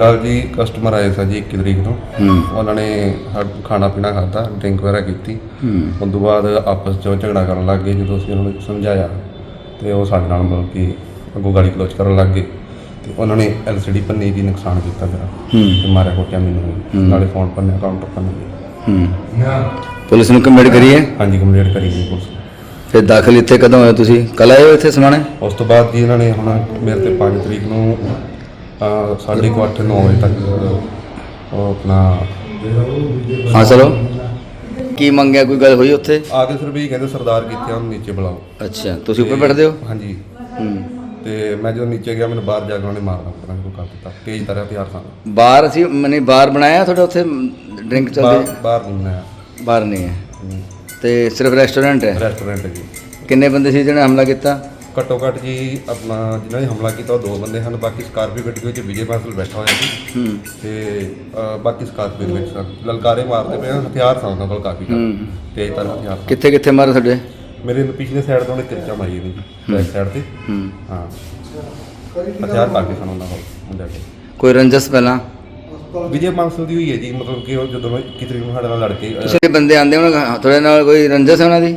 ਗੱਲ ਜੀ ਕਸਟਮਰ ਆਏ ਸੀ ਜੀ 21 ਤਰੀਕ ਨੂੰ। ਉਹਨਾਂ ਨੇ ਖਾਣਾ ਪੀਣਾ ਖਾਧਾ ਡਰਿੰਕ ਵਗੈਰਾ ਕੀਤੀ। ਹੂੰ। ਉਸ ਤੋਂ ਬਾਅਦ ਆਪਸ 'ਚ ਝਗੜਾ ਕਰਨ ਲੱਗ ਗਏ ਜਦੋਂ ਅਸੀਂ ਉਹਨਾਂ ਨੂੰ ਸਮਝਾਇਆ। ਤੇ ਉਹ ਸਾਡੇ ਨਾਲ ਮਤਲਬ ਕਿ ਅੱਗੋਂ ਗਾਲੀ ਕਲੋਚ ਕਰਨ ਲੱਗ ਗਏ। ਤੇ ਉਹਨਾਂ ਨੇ ਐਲਸੀਡੀ ਪੰਨੀ ਦੀ ਨੁਕਸਾਨ ਕੀਤਾ ਮੇਰਾ। ਤੇ ਮਾਰਿਆ ਕੁੱਟਿਆ ਮੈਨੂੰ। ਨਾਲੇ ਫੋਨ ਪੰਨਿਆ ਕਾਊਂਟਰ ਪੰਨਿਆ ਹੂੰ। ਪੁਲਿਸ ਨੂੰ ਕੰਪਲੇਂਟ ਕਰੀ ਹੈ? ਹਾਂਜੀ ਕੰਪਲੀਟ ਕਰੀ ਜੀ ਪੁਲਿਸ। ਫਿਰ ਦਾਖਲ ਇੱਥੇ ਕਦੋਂ ਹੋਏ ਤੁਸੀਂ? ਕੱਲ ਆਏ ਹੋ ਇੱਥੇ ਸਮਾਣੇ? ਉਸ ਤੋਂ ਬਾਅਦ ਜੀ ਇਹਨਾਂ ਨੇ ਹੁਣ ਮੇਰੇ ਤੇ 5 ਤਰੀਕ ਨੂੰ ਸਾਢੇ ਕੁ ਅੱਠ 9 ਵਜੇ ਤੱਕ ਉਹ ਆਪਣਾ ਹਾਂ ਚਲੋ। ਕੀ ਮੰਗਿਆ ਕੋਈ ਗੱਲ ਹੋਈ ਉੱਥੇ? ਆ ਕੇ ਇਹ ਕਹਿੰਦੇ ਸਰਦਾਰ ਕਿੱਥੇ ਆ ਉਹਨੂੰ ਨੀਚੇ ਬੁਲਾਓ। ਅੱਛਾ ਤੁਸੀਂ ਉੱਪਰ ਬੈਠਦੇ ਹੋ? ਹਾਂਜੀ। ਹੂੰ। ਤੇ ਮੈਂ ਜਦੋਂ ਨੀਚੇ ਗਿਆ ਮੈਨੂੰ ਬਾਹਰ ਜਾ ਕੇ ਉਹਨੇ ਮਾਰਨਾ ਪਤਾ ਨਹੀਂ ਕੋਈ ਕਰ ਦਿੱਤਾ। ਤੇਜ਼ ਤਰ੍ਹਾਂ ਹਥਿਆਰ ਸਨ। ਬਾਹਰ ਅਸੀਂ ਮਨੇ ਬਾਹਰ ਬਣਾਇਆ ਤੁਹਾਡੇ ਉੱਥੇ? ਡਰਿੰਕ ਚੱਲਦੀ? ਬਾਹਰ ਬਾਹਰ ਨਹੀਂ ਹੈ। ਤੇ ਸਿਰਫ ਰੈਸਟੋਰੈਂਟ ਹੈ? ਰੈਸਟੋਰੈਂਟ ਜੀ। ਕਿੰਨੇ ਬੰਦੇ ਸੀ ਜਿਹਨੇ ਹਮਲਾ ਕੀਤਾ? ਘੱਟੋ ਘੱਟ ਜੀ ਆਪਣਾ ਜਿਨ੍ਹਾਂ ਨੇ ਹਮਲਾ ਕੀਤਾ ਉਹ ਦੋ ਬੰਦੇ ਹਨ ਬਾਕੀ ਸਕਾਰਪੀਓ ਗੱਡੀ ਵਿੱਚ ਵਿਜੇ ਬਾਸਲ ਬੈਠਾ ਹੋਇਆ ਸੀ। ਹੂੰ। ਤੇ ਬਾਕੀ ਸਕਾਰਪੀਓ ਵਿੱਚ ਸਨ। ਲਲਕਾਰੇ ਮਾਰਦੇ ਪਏ ਹਨ, ਹਥਿਆਰ ਸਨ ਉਹਨਾਂ ਕੋਲ ਕਾਫੀ ਹੂੰ। ਤੇਜ਼ ਤਰ੍ਹਾਂ ਹਥਿਆਰ ਸਨ। ਕਿੱਥੇ ਕਿੱਥੇ ਮਾਰੇ ਤੁਹਾਡੇ? ਮੇਰੇ ਨੂੰ ਪਿਛਲੇ ਸਾਈਡ ਤੋਂ ਉਹਨੇ ਕਿਰਚਾ ਮਾਰੀ ਜੀ ਬੈਕ ਸਾਈਡ ਤੇ। ਹੂੰ। ਹਾਂ। ਹਥਿਆਰ ਕਾਫੀ ਸਨ ਉਹਨਾਂ ਕੋਲ ਮੁੰਡਿਆਂ ਕੋਈ ਰੰਜਸ ਪਹਿਲਾਂ? ਕੋਲ ਵਿਜੇ ਬਾਂਸਲ ਦੀ ਹੋਈ ਹੈ ਜੀ ਮਤਲਬ ਕਿ ਉਹ ਜਦੋਂ ਕਿਤੇ ਨੂੰ ਸਾਡੇ ਨਾਲ ਲੜ ਕੇ ਤੁਸੀਂ ਬੰਦੇ ਆਂਦੇ ਉਹਨਾਂ ਤੁਹਾਡੇ ਨਾਲ ਕੋਈ ਰੰਜਸ ਹੈ ਉਹਨਾਂ ਦੀ?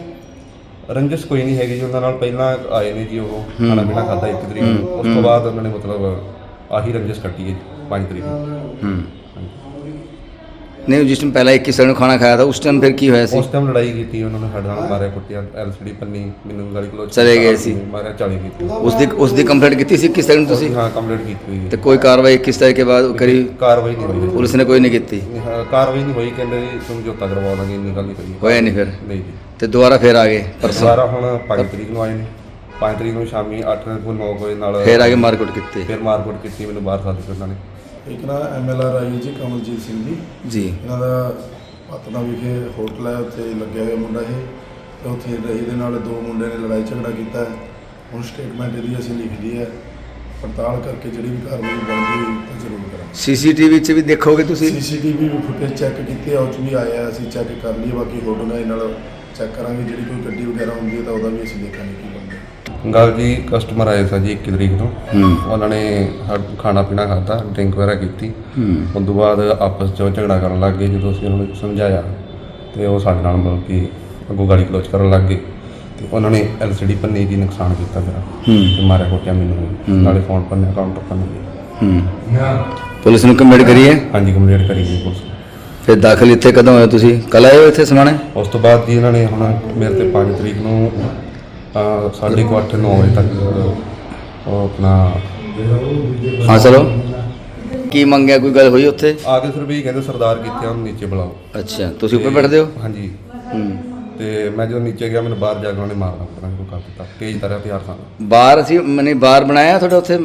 ਰੰਜਸ ਕੋਈ ਨਹੀਂ ਹੈਗੀ ਜੀ ਉਹਨਾਂ ਨਾਲ ਪਹਿਲਾਂ ਆਏ ਨੇ ਜੀ ਉਹ ਖਾਣਾ ਪੀਣਾ ਖਾਦਾ ਇੱਕ ਤਰੀਕ ਨੂੰ। ਉਸ ਤੋਂ ਬਾਅਦ ਉਹਨਾਂ ਨੇ ਮਤਲਬ ਆਹੀ ਰੰਜਸ ਕੱਟੀ ਹੈ ਜੀ 5 ਤਰੀਕ ਨੂੰ। ਹੂੰ। ਨਹੀਂ ਜਿਸ ਟਾਈਮ ਪਹਿਲਾਂ 21 ਸਾਲ ਨੂੰ ਖਾਣਾ ਖਾਇਆ ਤਾਂ ਉਸ ਟਾਈਮ ਫਿਰ ਕੀ ਹੋਇਆ ਸੀ? ਉਸ ਟਾਈਮ ਲੜਾਈ ਕੀਤੀ ਉਹਨਾਂ ਨੇ ਸਾਡੇ ਨਾਲ ਮਾਰਿਆ ਕੁੱਟਿਆ ਐਲਸੀਡੀ ਪੰਨੀ ਮੈਨੂੰ ਗਾਲੀ ਕਲੋਚ ਚਲੇ ਗਏ ਸੀ। ਮਾਰਿਆ ਚਾਲੀ ਕੀਤੀ। ਉਸ ਦੀ ਉਸ ਦੀ ਕੰਪਲੇਂਟ ਕੀਤੀ ਸੀ ਕਿਸ ਤਰ੍ਹਾਂ ਤੁਸੀਂ? ਹਾਂ ਕੰਪਲੀਟ ਕੀਤੀ ਹੋਈ ਤੇ ਕੋਈ ਕਾਰਵਾਈ ਕਿਸ ਤਰ੍ਹਾਂ ਕੇ ਬਾਅਦ ਕਰੀ? ਕਾਰਵਾਈ ਨਹੀਂ ਹੋਈ। ਪੁਲਿਸ ਨੇ ਕੋਈ ਨਹੀਂ ਕੀਤੀ? ਹਾਂ, ਕਾਰਵਾਈ ਨਹੀਂ ਹੋਈ ਕਹਿੰਦੇ ਜੀ ਸਮਝੌਤਾ ਕਰਵਾ ਦਾਂਗੇ ਇੰਨੀ ਗੱਲ ਨਹੀਂ ਕਰੀ। ਹੋਇਆ ਨਹੀਂ ਫਿਰ? ਨਹੀਂ ਜੀ। ਤੇ ਦੁਬਾਰਾ ਫਿਰ ਆ ਗਏ ਪਰਸੋਂ? ਸਾਰਾ ਹੁਣ 5 ਤਰੀਕ ਨੂੰ ਆਏ ਨੇ। 5 ਤਰੀਕ ਨੂੰ ਸ਼ਾਮੀ 8 ਤੋਂ 9 ਵਜੇ ਨਾਲ ਫਿਰ ਆ ਕੇ ਮਾਰਕੁੱਟ ਕੀਤੀ। ਫਿਰ ਮਾਰਕੁੱਟ ਕੀਤੀ ਮੈਨੂੰ ਬਾਹਰ ਸੱਦ ਕੇ ਉਹਨਾਂ ਨੇ। ਇੱਕ ਨਾ ਐਮਐਲਆਰ ਆਈ ਜੀ ਕਮਲਜੀਤ ਸਿੰਘ ਜੀ। ਜੀ। ਇਹਨਾਂ ਦਾ ਪਤਨਾ ਵਿਖੇ ਹੋਟਲ ਹੈ ਉੱਥੇ ਲੱਗਿਆ ਹੋਇਆ ਮੁੰਡਾ ਇਹ। ਤੇ ਉੱਥੇ ਰਹੀ ਦੇ ਨਾਲ ਦੋ ਮੁੰਡਿਆਂ ਨੇ ਲੜਾਈ ਝਗੜਾ ਕੀਤਾ ਹੈ। ਹੁਣ ਸਟੇਟਮੈਂਟ ਇਹਦੀ ਅਸੀਂ ਲਿਖ ਲਈ ਹੈ। ਪੜਤਾਲ ਕਰਕੇ ਜਿਹੜੀ ਵੀ ਕਾਰਵਾਈ ਬਣਦੀ ਹੋਈ ਤਾਂ ਜ਼ਰੂਰ ਕਰਾਂਗੇ। ਸੀਸੀਟੀਵੀ 'ਚ ਵੀ ਦੇਖੋਗੇ ਤੁਸੀਂ? ਸੀਸੀਟੀਵੀ ਵੀ ਫੁਟੇਜ ਚੈੱਕ ਕੀਤੀ ਹੈ ਉਹ 'ਚ ਵੀ ਆਇਆ ਅਸੀਂ ਚੈੱਕ ਕਰ ਲਈਏ ਬਾਕੀ ਹੋਟਲ ਨਾਲ ਚੈੱਕ ਕਰਾਂਗੇ। ਜਿਹੜੀ ਕੋਈ ਗੱਡੀ ਵਗੈਰਾ ਹੁੰਦੀ ਹੈ ਤਾਂ ਉਹਦਾ ਵੀ ਅਸੀਂ ਦੇਖਾਂਗੇ ਕੀ ਬਣਦਾ। ਗੱਲ ਜੀ ਕਸਟਮਰ ਆਏ ਸੀ ਜੀ 21 ਤਰੀਕ ਨੂੰ ਹੂੰ। ਉਹਨਾਂ ਨੇ ਖਾਣਾ ਪੀਣਾ ਖਾਦਾ ਡਰਿੰਕ ਵਗੈਰਾ ਕੀਤੀ। ਹੂੰ। ਉਸ ਤੋਂ ਬਾਅਦ ਆਪਸ 'ਚ ਝਗੜਾ ਕਰਨ ਲੱਗ ਗਏ ਜਦੋਂ ਅਸੀਂ ਉਹਨਾਂ ਨੂੰ ਸਮਝਾਇਆ। ਤੇ ਉਹ ਸਾਡੇ ਨਾਲ ਮਤਲਬ ਕਿ ਅੱਗੋਂ ਗਾਲੀ ਕਲੋਚ ਕਰਨ ਲੱਗ ਗਏ। ਤੇ ਉਹਨਾਂ ਨੇ ਐਲਸੀਡੀ ਪੰਨੀ ਦੀ ਨੁਕਸਾਨ ਕੀਤਾ ਮੇਰਾ। ਹੂੰ। ਤੇ ਮਾਰਿਆ ਕੁੱਟਿਆ ਮੈਨੂੰ। ਨਾਲੇ ਫੋਨ ਪੰਨਿਆ ਕਾਊਂਟਰ ਪੰਨਿਆ ਹੂੰ। ਪੁਲਿਸ ਨੂੰ ਕੰਪਲੇਂਟ ਕਰੀ ਹੈ? ਹਾਂਜੀ ਕੰਪਲੀਟ ਕਰੀ ਜੀ ਪੁਲਿਸ। ਫਿਰ ਦਾਖਲ ਇੱਥੇ ਕਦੋਂ ਹੋਏ ਤੁਸੀਂ? ਕੱਲ ਆਏ ਹੋ ਇੱਥੇ ਸਮਾਣੇ? ਉਸ ਤੋਂ ਬਾਅਦ ਜੀ ਇਹਨਾਂ ਨੇ ਹੁਣ ਮੇਰੇ ਤੇ 5 ਤਰੀਕ ਨੂੰ ਅੱਠ 9 ਵਜੇ ਤੱਕ ਉਹ ਆਪਣਾ ਹਾਂ ਚਲੋ। ਕੀ ਮੰਗਿਆ ਕੋਈ ਗੱਲ ਹੋਈ ਉੱਥੇ? ਆ ਕੇ ਇਹ ਕਹਿੰਦੇ ਸਰਦਾਰ ਕਿੱਥੇ ਆ ਉਹਨੂੰ ਨੀਚੇ ਬੁਲਾਓ। ਅੱਛਾ ਤੁਸੀਂ ਉੱਪਰ ਬੈਠਦੇ ਹੋ? ਹਾਂਜੀ। ਹੂੰ। ਤੇ ਮੈਂ ਜਦੋਂ ਨੀਚੇ ਗਿਆ ਮੈਨੂੰ ਬਾਹਰ ਜਾ ਕੇ ਉਹਨੇ ਮਾਰਨਾ ਪਤਾ ਨਹੀਂ ਕਰ ਦਿੱਤਾ। ਤੇਜ਼ ਤਰ੍ਹਾਂ ਹਥਿਆਰ ਸਨ ਬਾਹਰ ਅਸੀਂ ਮਨੇ ਬਾਹਰ ਬਣਾਇਆ ਤੁਹਾਡੇ ਉੱਥੇ?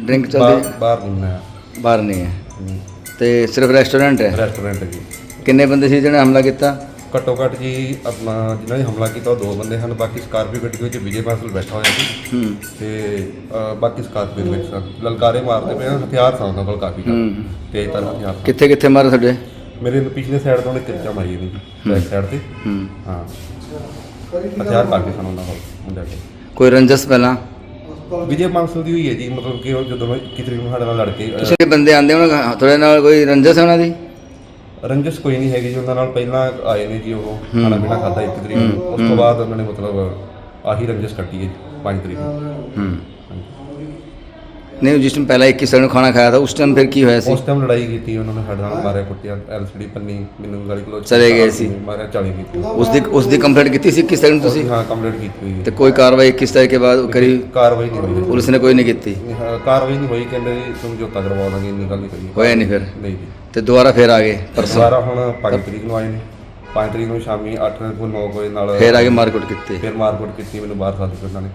ਡਰਿੰਕ ਚੱਲਦੀ? ਬਾਹਰ ਬਾਹਰ ਨਹੀਂ ਬਣਾਇਆ। ਬਾਹਰ ਨਹੀਂ ਹੈ। ਤੇ ਸਿਰਫ ਰੈਸਟੋਰੈਂਟ ਹੈ? ਰੈਸਟੋਰੈਂਟ ਜੀ। ਕਿੰਨੇ ਬੰਦੇ ਸੀ ਜਿਹਨੇ ਹਮਲਾ ਕੀਤਾ? ਘੱਟੋ ਘੱਟ ਜੀ ਆਪਣਾ ਜਿਨ੍ਹਾਂ ਨੇ ਹਮਲਾ ਕੀਤਾ ਉਹ ਦੋ ਬੰਦੇ ਹਨ ਬਾਕੀ ਸਕਾਰਪੀਓ ਗੱਡੀ ਵਿੱਚ ਵਿਜੇ ਬਾਸਲ ਬੈਠਾ ਹੋਇਆ ਸੀ। ਹੂੰ। ਤੇ ਅਹ, ਬਾਕੀ ਸਕਾਰਪੀਓ ਦੇ ਵਿੱਚ ਸਨ। ਲਲਕਾਰੇ ਮਾਰਦੇ ਪਏ ਹਨ, ਹਥਿਆਰ ਸਨ ਉਹਨਾਂ ਕੋਲ ਕਾਫੀ ਹੂੰ। ਤੇਜ਼ ਤਰ੍ਹਾਂ ਹਥਿਆਰ ਸਨ। ਕਿੱਥੇ ਕਿੱਥੇ ਮਾਰੇ ਤੁਹਾਡੇ? ਮੇਰੇ ਪਿਛਲੇ ਸਾਈਡ ਤੋਂ ਉਹਨੇ ਕਿਰਚਾ ਮਾਰੀ ਜੀ ਬੈਕ ਸਾਈਡ ਤੇ। ਹੂੰ। ਹਾਂ। ਹਥਿਆਰ ਕਾਫੀ ਸਨ ਉਹਨਾਂ ਕੋਲ ਮੁੰਡਿਆਂ ਕੋਲ। ਕੋਈ ਰੰਜਸ ਪਹਿਲਾਂ? ਵਿਜੇ ਬਾਂਸਲ ਦੀ ਹੋਈ ਹੈ ਜੀ ਮਤਲਬ ਕਿ ਉਹ ਜਦੋਂ ਕਿਤੇ ਨੂੰ ਸਾਡੇ ਨਾਲ ਲੜ ਕੇ ਅਹ, ਤੁਸੀਂ ਬੰਦੇ ਆਂਦੇ ਉਹਨਾਂ ਤੁਹਾਡੇ ਨਾਲ ਕੋਈ ਰੰਜਸ ਹੈ ਉਹਨਾਂ ਦੀ? ਰੰਜਸ ਕੋਈ ਨਹੀਂ ਹੈਗੀ ਜੀ ਉਹਨਾਂ ਨਾਲ ਪਹਿਲਾਂ ਆਏ ਨੇ ਜੀ ਉਹ ਖਾਣਾ ਪੀਣਾ ਖਾਦਾ ਇੱਕ ਤਰੀਕ ਨੂੰ। ਉਸ ਤੋਂ ਬਾਅਦ ਉਹਨਾਂ ਨੇ ਮਤਲਬ ਆਹੀ ਰੰਜਸ ਕੱਟੀ ਹੈ 5 ਤਰੀਕ ਨੂੰ। ਹੂੰ। ਨਹੀਂ ਜਿਸ ਟਾਈਮ ਪਹਿਲਾਂ 21 ਸਾਲ ਨੂੰ ਖਾਣਾ ਖਾਇਆ ਤਾਂ ਉਸ ਟਾਈਮ ਫਿਰ ਕੀ ਹੋਇਆ ਸੀ? ਉਸ ਟਾਈਮ ਲੜਾਈ ਕੀਤੀ ਉਹਨਾਂ ਨੇ ਸਾਡੇ ਨਾਲ ਮਾਰਿਆ ਕੁੱਟਿਆ ਐਲਸੀਡੀ ਪੰਨੀ ਮੈਨੂੰ ਗਾਲੀ ਕਲੋਚ ਚਲੇ ਗਏ ਸੀ। ਮਾਰਿਆ ਚਾਲੀ ਕੀਤੀ। ਉਸ ਦੀ ਉਸ ਦੀ ਕੰਪਲੇਂਟ ਕੀਤੀ ਸੀ ਕਿਸ ਤਰ੍ਹਾਂ ਤੁਸੀਂ? ਹਾਂ ਕੰਪਲੀਟ ਕੀਤੀ ਹੋਈ ਤੇ ਕੋਈ ਕਾਰਵਾਈ ਕਿਸ ਤਰ੍ਹਾਂ ਕੇ ਬਾਅਦ ਕਰੀ? ਕਾਰਵਾਈ ਨਹੀਂ ਹੋਈ ਪੁਲਿਸ ਨੇ ਕੋਈ ਨਹੀਂ ਕੀਤੀ? ਹਾਂ, ਕਾਰਵਾਈ ਨਹੀਂ ਹੋਈ ਕਹਿੰਦੇ ਜੀ ਸਮਝੌਤਾ ਕਰਵਾ ਦਾਂਗੇ ਇੰਨੀ ਗੱਲ ਨਹੀਂ ਕਰੀ। ਹੋਇਆ ਨਹੀਂ ਫਿਰ? ਨਹੀਂ ਜੀ। ਤੇ ਦੁਬਾਰਾ ਫਿਰ ਆ ਗਏ ਪਰਸੋਂ। ਸਾਰਾ ਹੁਣ 5 ਤਰੀਕ ਨੂੰ ਆਏ ਨੇ। 5 ਤਰੀਕ ਨੂੰ ਸ਼ਾਮੀ 8 ਤੋਂ 9 ਵਜੇ ਨਾਲ ਫਿਰ ਆ ਕੇ ਮਾਰਕੁੱਟ ਕੀਤੀ। ਫਿਰ ਮਾਰਕੁੱਟ ਕੀਤੀ ਮੈਨੂੰ ਬਾਹਰ ਸੱਦ ਕੇ ਉਹਨਾਂ ਨੇ।